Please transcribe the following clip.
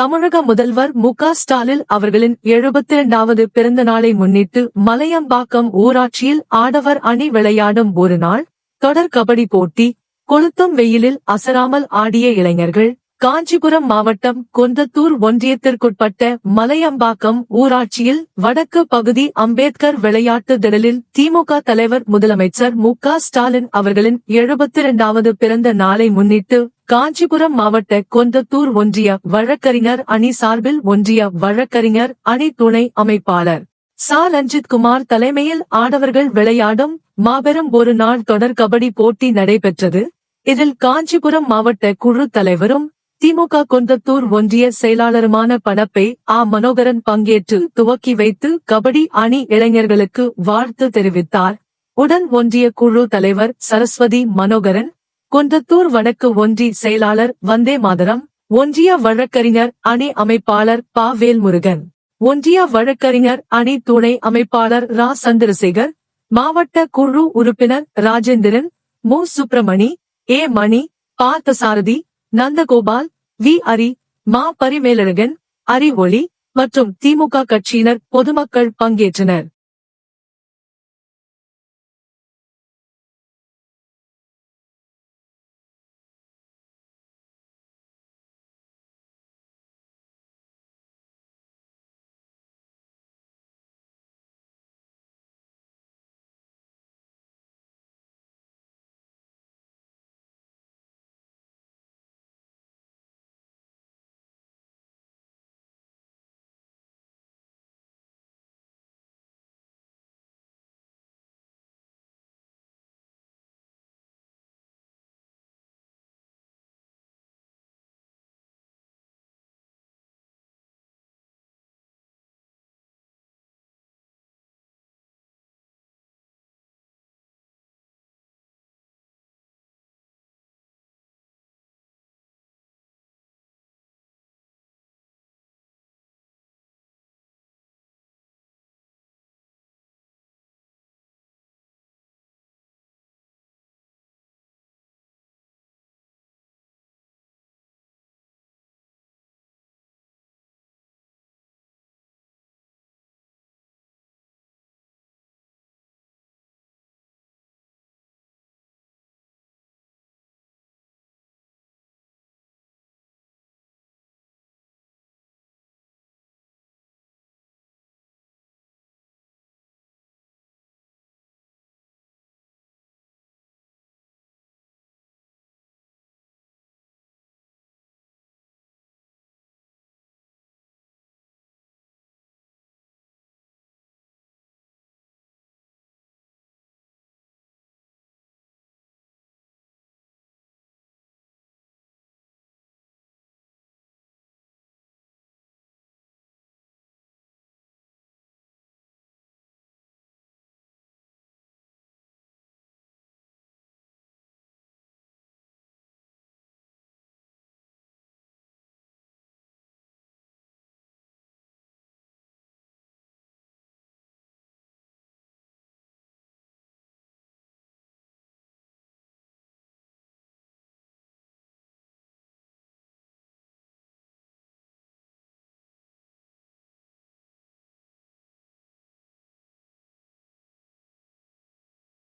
தமிழக முதல்வர் மு க ஸ்டாலின் அவர்களின் எழுபத்தி இரண்டாவது பிறந்த நாளை முன்னிட்டு மலையம்பாக்கம் ஊராட்சியில் ஆடவர் அணி விளையாடும் ஒரு நாள் தொடர் கபடி போட்டி கொளுத்தும் வெயிலில் அசராமல் ஆடிய இளைஞர்கள் காஞ்சிபுரம் மாவட்டம் கொந்தத்தூர் ஒன்றியத்திற்குட்பட்ட மலையம்பாக்கம் ஊராட்சியில் வடக்கு பகுதி அம்பேத்கர் விளையாட்டு திடலில் திமுக தலைவர் முதலமைச்சர் மு க ஸ்டாலின் அவர்களின் எழுபத்தி இரண்டாவது பிறந்த நாளை முன்னிட்டு காஞ்சிபுரம் மாவட்ட கொந்தத்தூர் ஒன்றிய வழக்கறிஞர் அணி சார்பில் ஒன்றிய வழக்கறிஞர் அணி துணை அமைப்பாளர் சா. ரஞ்சித் குமார் தலைமையில் ஆடவர்கள் விளையாடும் மாபெரும் ஒரு நாள் தொடர் கபடி போட்டி நடைபெற்றது. இதில் காஞ்சிபுரம் மாவட்ட குழு தலைவரும் திமுக கொந்தத்தூர் ஒன்றிய செயலாளருமான படப்பை ஆ. மனோகரன் பங்கேற்று துவக்கி வைத்து கபடி அணி இளைஞர்களுக்கு வாழ்த்து தெரிவித்தார். உடன் ஒன்றிய குழு தலைவர் சரஸ்வதி மனோகரன் குன்றத்தூர் வடக்கு ஒன்றி செயலாளர் வந்தே மாதரம் ஒன்றிய வழக்கறிஞர் அணி அமைப்பாளர் பா. வேல்முருகன் ஒன்றிய வழக்கறிஞர் அணி துணை அமைப்பாளர் ரா. சந்திரசேகர் மாவட்ட குழு உறுப்பினர் ராஜேந்திரன் மு. சுப்பிரமணி ஏ. மணி பார்த்தசாரதி நந்தகோபால் வி. அரி மா. பரிமேலழகன் அறிவொளி மற்றும் திமுக கட்சியினர் பொதுமக்கள் பங்கேற்றனர்.